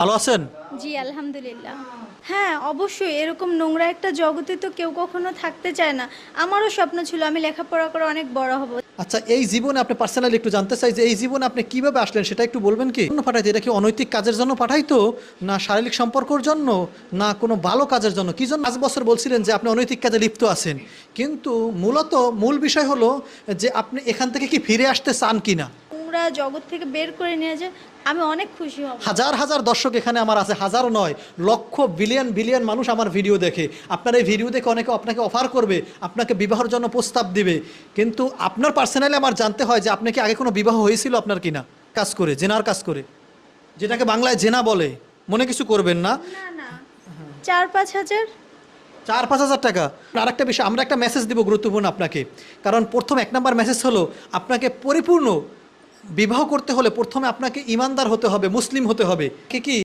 ভালো আছেন? জি আলহামদুলিল্লাহ। হ্যাঁ অবশ্যই এরকম নোংরা একটা জগতে তো কেউ কখনো থাকতে চায় না। আমারও স্বপ্ন ছিল আমি লেখাপড়া করে অনেক বড় হব। আচ্ছা এই জীবনে আপনি পার্সোনালি একটু জানতে চাই যে এই জীবনে আপনি কীভাবে আসলেন সেটা একটু বলবেন কি? জন্য পাঠাইতো এটা কি অনৈতিক কাজের জন্য পাঠাইতো না শারীরিক সম্পর্কের জন্য না কোনো ভালো কাজের জন্য? কি জন্য? পাঁচ বছর বলছিলেন যে আপনি অনৈতিক কাজে লিপ্ত আছেন। কিন্তু মূলত মূল বিষয় হলো যে আপনি এখান থেকে কি ফিরে আসতে চান কি না জগৎ থেকে বের করে নিয়ে যায় আমি অনেক খুশি হব। হাজার হাজার দর্শক এখানে আমার আছে হাজারও নয় লক্ষ বিলিয়ন বিলিয়ন মানুষ আমার ভিডিও দেখে। আপনার এই ভিডিও দেখে অনেকে আপনাকে অফার করবে আপনাকে বিবাহের জন্য প্রস্তাব দিবে। কিন্তু আপনার পার্সোনালি আমার জানতে হয় যে আপনি কি আগে কোনো বিবাহ হয়েছিল আপনার কিনা? কাজ করে জেনার কাজ করে। যেটাকে বাংলায় জেনা বলে। মনে কিছু করবেন না? চার পাঁচ হাজার। চার পাঁচ হাজার টাকা। আর একটা বিষয় আমরা একটা মেসেজ দিব গুরুত্বপূর্ণ আপনাকে। কারণ প্রথম এক নাম্বার মেসেজ হলো আপনাকে পরিপূর্ণ বিবাহ করতে হলে প্রথমে আপনাকে ইমানদার হতে হবে মুসলিম হতে হবে। কি কি